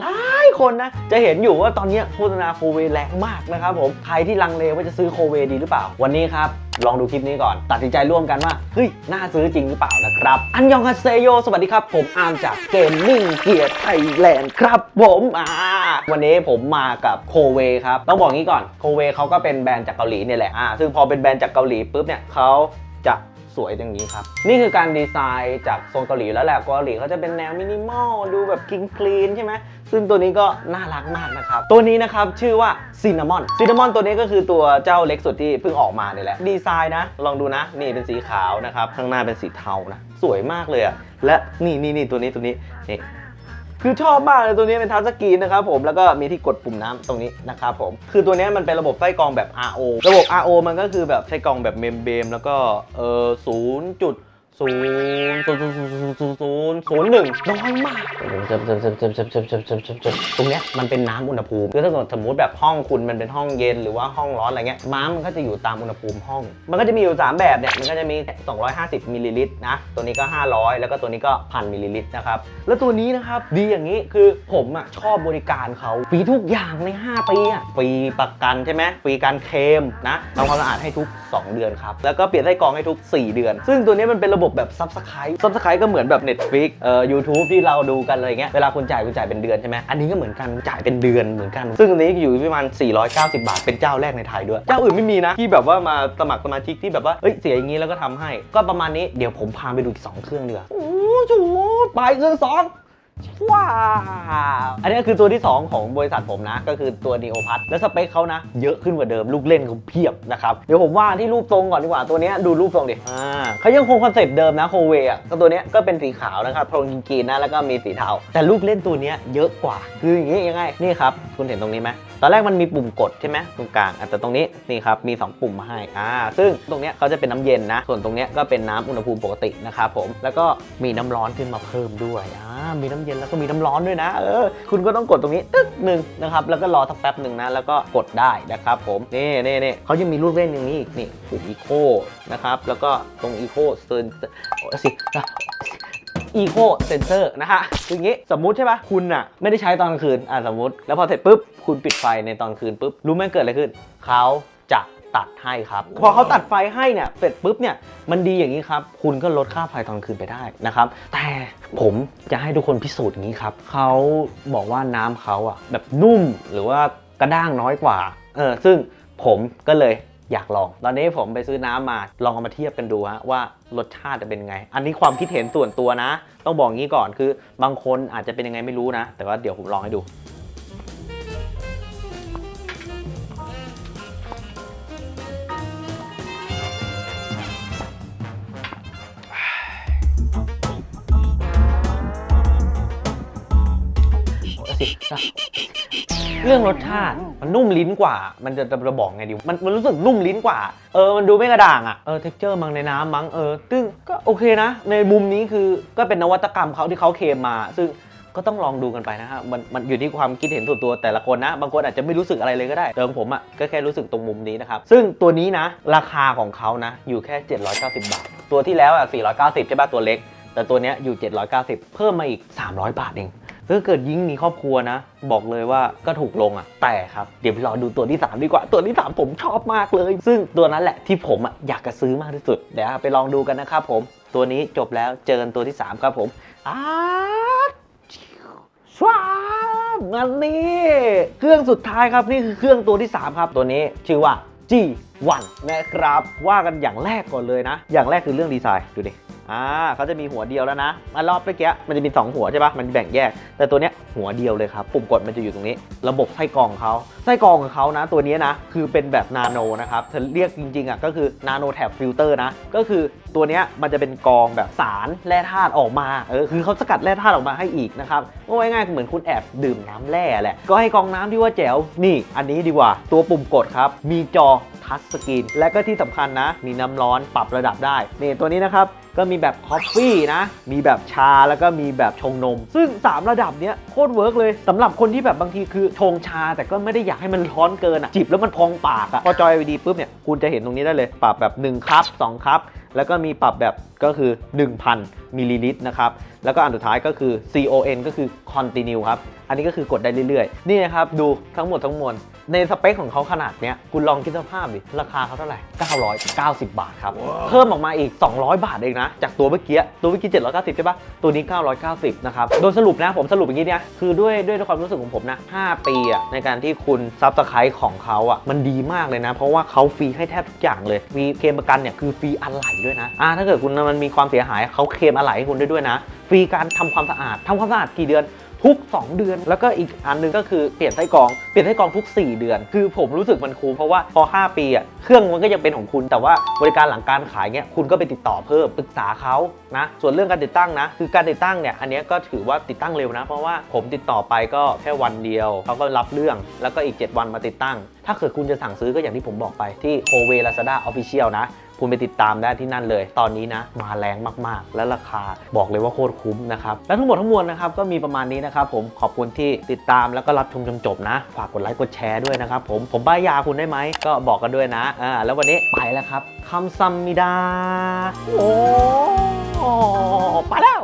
หลายคนนะ จะเห็นอยู่ว่าตอนนี้โฆษณาโคเวแรงมากนะครับผม ใครที่ลังเลว่าจะซื้อโคเวดีหรือเปล่า วันนี้ครับ ลองดูคลิปนี้ก่อน ตัดสินใจร่วมกันว่า เฮ้ย น่าซื้อจริงหรือเปล่านะครับ อันยองฮาเซโย สวัสดีครับ ผมอาร์มจากเกมมิ่งเกียร์ไทยแลนด์ครับผมอ่าวันนี้ผมมากับโคเวครับ ต้องบอกงี้ก่อน โคเวเขาก็เป็นแบรนด์จากเกาหลีเนี่ยแหละ อ่า ซึ่งพอเป็นแบรนด์จากเกาหลีปุ๊บเนี่ยเขาจะ สวยอย่างนี้ครับ นี่คือการดีไซน์จากโซนเกาหลีแล้วแหละเกาหลีเขาจะเป็นแนวมินิมอลดูแบบคลีนคลีนใช่ไหมซึ่งตัวนี้ก็น่ารักมากนะครับ ตัวนี้นะครับชื่อว่าซินนามอนซินนามอนตัวนี้ก็คือตัวเจ้าเล็กสุดที่เพิ่งออกมาเนี่ยแหละดีไซน์นะ ลองดูนะ นี่เป็นสีขาวนะครับข้างหน้าเป็นสีเทานะ สวยมากเลยอะและนี่นี่นี่ตัวนี้ตัวนี้นี่ คือชอบมากเลยตัวนี้เป็นทัชสกรีนนะครับผมแล้วก็มีที่กดปุ่มน้ำตรงนี้นะครับผมคือตัวนี้มันเป็นระบบไส้กรองแบบ RO ระบบ RO มันก็คือแบบไส้กรองแบบเมมเบมแล้วก็เออศูนย์จุด ศูนย์ศูนย์ศูนย์ศูนย์ศูนย์ศูนย์ศูนย์ศูนย์หนึ่งน้อยมากเจมเจมเจมเจมเจมเจมเจมเจมเจมเจมตรงเนี้ยมันเป็นน้ำอุณหภูมิคือถ้าเกิดสมมติแบบห้องคุณมันเป็นห้องเย็นหรือว่าห้องร้อนอะไรเงี้ยม้ามันก็จะอยู่ตามอุณหภูมิห้อง มันก็จะมีอยู่ 3 แบบเนี่ยมันก็จะมี 250มิลลิลิตรนะตัวนี้ก็ 500 แล้วก็ตัวนี้ก็พันมิลลิลิตรนะครับแล้วตัวนี้นะครับดีอย่างนี้คือผมอะชอบบริการเขาฟรีทุกอย่างใน 5 ปีอะฟรีประกันใช่ไหมฟรีการเคลมนะทำความสะอาดให้ทุก 2 เดือนครับแล้วก็เปลี่ยนไส้กรองให้ทุก 4 เดือน ซึ่งตัวนี้มันเป็นระบบแบบซับสไครต์ซับสไครต์ก็เหมือนแบบ Netflix เอ่อ YouTube ที่เราดูกันอะไรเงี้ย เวลาคุณจ่ายคุณจ่ายเป็นเดือนใช่ไหมอันนี้ก็เหมือนกันจ่ายเป็นเดือนเหมือนกัน ซึ่งอันนี้อยู่ที่ประมาณ 490 บาท เป็นเจ้าแรกในไทยด้วย เจ้าอื่นไม่มีนะ ที่แบบว่ามาสมัครสมาชิกที่แบบว่า เอ้ยเสียอย่างนี้แล้วก็ทำให้ ก็ประมาณนี้ เดี๋ยวผมพาไปดูอีกสองเครื่องดีกว่าโอ้โหไปเครื่องสอง ว้าวอันนี้คือตัวที่ 2 ของบริษัทผมนะ ก็คือตัว Neo p a t แล้วสเปคเขานะ เยอะขึ้นกว่าเดิมลูกเล่นเขาเพียบนะครับ เดี๋ยวผมว่าที่รูปทรงก่อนดีกว่าตัวนี้ดูรูปทรงดิอ่าเขายังคงคอนเซ็ปต์เดิมนะโคเวอะก็ตัวนี้ก็เป็นสีขาวนะครับโทนกรีนนะแล้วก็มีสีเทาแต่ลูกเล่นตัวนี้เยอะกว่า คืออย่างงี้ยังไงนี่ครับ คุณเห็นตรงนี้ไหม ตอนแรกมันมีปุ่มกดใช่ไหมตรงกลางอะแต่ตรงนี้นี่ครับมี 2 ปุ่มมาให้อ่าซึ่งตรงเนี้ยเขาจะเป็นน้ำเย็นนะ ส่วนตรงเนี้ยก็เป็นน้ำอุณหภูมิปกตินะครับผมแล้วก็มีน้ำร้อนขึ้นมาเพิ่มด้วยอ่ามีน้ำเย็นแล้วก็มีน้ำร้อนด้วยนะเออคุณก็ต้องกดตรงนี้ตึ๊กหนึ่งนะครับแล้วก็รอสักแป๊บหนึ่งนะแล้วก็กดได้นะครับผมนี่นี่นี่เขายังมีรูปเล่นอย่างนี้อีกนี่ปุ่มอีโคนะครับแล้วก็ตรงอีโคเซนสิ อีโคเซนเซอร์นะฮะคืออย่างงี้สมมุติใช่ปะคุณอะไม่ได้ใช้ตอนกลางคืนอะสมมติแล้วพอเสร็จปุ๊บคุณปิดไฟในตอนคืนปุ๊บรู้ไหมเกิดอะไรขึ้นเขาจะตัดให้ครับ พอเขาตัดไฟให้เนี่ยเสร็จปุ๊บเนี่ยมันดีอย่างนี้ครับ คุณก็ลดค่าไฟตอนกลางคืนไปได้นะครับ แต่ผมจะให้ทุกคนพิสูจน์อย่างนี้ครับเขาบอกว่าน้ำเขาอะแบบนุ่มหรือว่ากระด้างน้อยกว่าเออซึ่งผมก็เลย อยากลอง ตอนนี้ผมไปซื้อน้ำมาลองเอามาเทียบกันดูฮะว่ารสชาติจะเป็นไง อันนี้ความคิดเห็นส่วนตัวนะ ต้องบอกงี้ก่อนคือบางคนอาจจะเป็นยังไงไม่รู้นะ แต่ว่าเดี๋ยวผมลองให้ดู เรื่องรสชาติมันนุ่มลิ้นกว่า มันจะจะบอกไงดีมันมันรู้สึกนุ่มลิ้นกว่า เออมันดูไม่กระด่างอะเออเท็กเจอร์มังในน้ำมั้งเออซึ่งก็โอเคนะ ในมุมนี้คือก็เป็นนวัตกรรมเขาที่เขาเคมมา ซึ่งก็ต้องลองดูกันไปนะฮะมันมันอยู่ที่ความคิดเห็นส่วนตัวแต่ละคนนะ บางคนอาจจะไม่รู้สึกอะไรเลยก็ได้แต่ของผมอะก็แค่รู้สึกตรงมุมนี้นะครับ ซึ่งตัวนี้นะ ราคาของเขานะอยู่แค่ 790 บาท ตัวที่แล้วอะ490 ใช่ป่ะตัวเล็ก แต่ตัวเนี้ยอยู่ 790 เพิ่มมาอีก 300 บาทเอง ถ้าเกิดยิ่งมีครอบครัวนะ บอกเลยว่าก็ถูกลงอะ แต่ครับ เดี๋ยวไปรอดูตัวที่ 3 ดีกว่า ตัวที่ 3 ผมชอบมากเลย ซึ่งตัวนั้นแหละที่ผมอะอยากจะซื้อมากที่สุด เดี๋ยวไปลองดูกันนะครับผม ตัวนี้จบแล้วเจอกันตัวที่ 3 ครับผมอาสวามันนี้เครื่องสุดท้ายครับนี่คือเครื่องตัวที่ 3 ครับ ตัวนี้ชื่อว่า G1 นะครับ ว่ากันอย่างแรกก่อนเลยนะ อย่างแรกคือเรื่องดีไซน์ดูดิ อ่าเขาจะมีหัวเดียวแล้วนะมารอบเมื่อกี้มันจะมี 2 หัวใช่ปะมันแบ่งแยก แต่ตัวเนี้ยหัวเดียวเลยครับ ปุ่มกดมันจะอยู่ตรงนี้ ระบบไส้กรองเขาไส้กรองของเขานะ ตัวนี้นะ คือเป็นแบบนาโนนะครับเธอเรียกจริงๆอะก็คือนาโนแท็บฟิลเตอร์นะ ก็คือ ตัวนี้มันจะเป็นกองแบบสารแร่ธาตุออกมาเออคือเขาสกัดแร่ธาตุออกมาให้อีกนะครับก็ง่ายๆเหมือนคุณแอบดื่มน้ำแร่แหละ ก็ให้กองน้ำที่ว่าแจ๋วนี่ อันนี้ดีกว่าตัวปุ่มกดครับ มีจอทัชสกรีนและก็ที่สำคัญนะ มีน้ำร้อนปรับระดับได้นี่ตัวนี้นะครับก็มีแบบคอฟฟี่นะ มีแบบชาแล้วก็มีแบบชงนม ซึ่ง 3 ระดับเนี้ยโคตรเวิร์กเลยสำหรับคนที่แบบบางทีคือชงชา แต่ก็ไม่ได้อยากให้มันร้อนเกินอะจิบแล้วมันพองปากอะพอจอย LED ปุ๊บเนี่ยคุณจะเห็นตรงนี้ได้เลยปรับแบบ1คัพ2คัพ แล้วก็มีปรับแบบก็คือ 1,000มิลลิลิตรนะครับ แล้วก็อันสุดท้ายก็คือ CON ก็คือ continue ครับ อันนี้ก็คือกดได้เรื่อยๆ นี่นะครับ ดูทั้งหมดทั้งมวล ในสเปคของเขาขนาดเนี้ย คุณลองคิดสภาพดิ ราคาเขาเท่าไหร่ 990 บาทครับ เพิ่มออกมาอีก 200 บาทเองนะ จากตัวเมื่อกี้ ตัวเมื่อกี้ 790 ใช่ปะตัวนี้ 990 นะครับ โดยสรุปนะ ผมสรุปอย่างนี้เนี่ย คือด้วยด้วยความรู้สึกของผมนะ 5 ปีอะในการที่คุณซับสไครต์ของเขาอะมันดีมากเลยนะ เพราะว่าเขาฟรีให้แทบทุกอย่างเลย มีเคลมประกันเนี่ยคือฟรีอะไหล่ด้วยนะอ่าถ้าเกิดคุณมันมีความเสียหายเขาเคลมอะไหล่ให้คุณได้ด้วยนะฟรีการทำความสะอาดทำความสะอาดกี่เดือนทุก 2 เดือน แล้วก็อีกอันหนึงก็คือเปลี่ยนไส้กรอง เปลี่ยนไส้กรองทุก 4 เดือน คือผมรู้สึกมันคุ้มเพราะว่าพอ 5 ปีอะเครื่องมันก็ยังเป็นของคุณแต่ว่าบริการหลังการขายเนี่ยคุณก็ไปติดต่อเพิ่มปรึกษาเขานะส่วนเรื่องการติดตั้งนะ คือการติดตั้งเนี่ยอันเนี้ยก็ถือว่าติดตั้งเร็วนะ เพราะว่าผมติดต่อไปก็แค่วันเดียวเขาก็รับเรื่องแล้วก็อีก 7 วันมาติดตั้ง ถ้าเกิดคุณจะสั่งซื้อก็อย่างที่ผมบอกไปที่โคเวลาซาด้าออฟฟิเชียลนะ คุณไปติดตามได้ที่นั่นเลย ตอนนี้นะมาแรงมากๆ และราคาบอกเลยว่าโคตรคุ้มนะครับ และทั้งหมดทั้งมวลนะครับก็มีประมาณนี้นะครับผมขอบคุณที่ติดตามแล้วก็รับชมจนจบนะ ฝากกดไลค์กดแชร์ด้วยนะครับผมผมบ้ายยาคุณได้ไหมก็บอกกันด้วยนะอ่าแล้ววันนี้ไปแล้วครับคำซัมมิดาโอ้ไปแล้ว